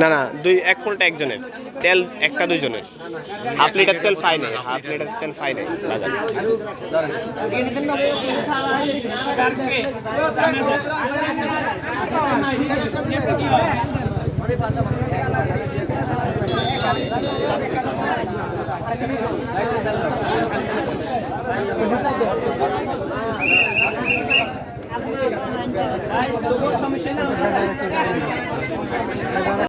না না, দুই, এক কোনটা একজনের? তেল একটা দুইজনের। হাফ লিটার তেল ফাই নেই হাফ লিটার তেল ফাই বাজার সমস্যা না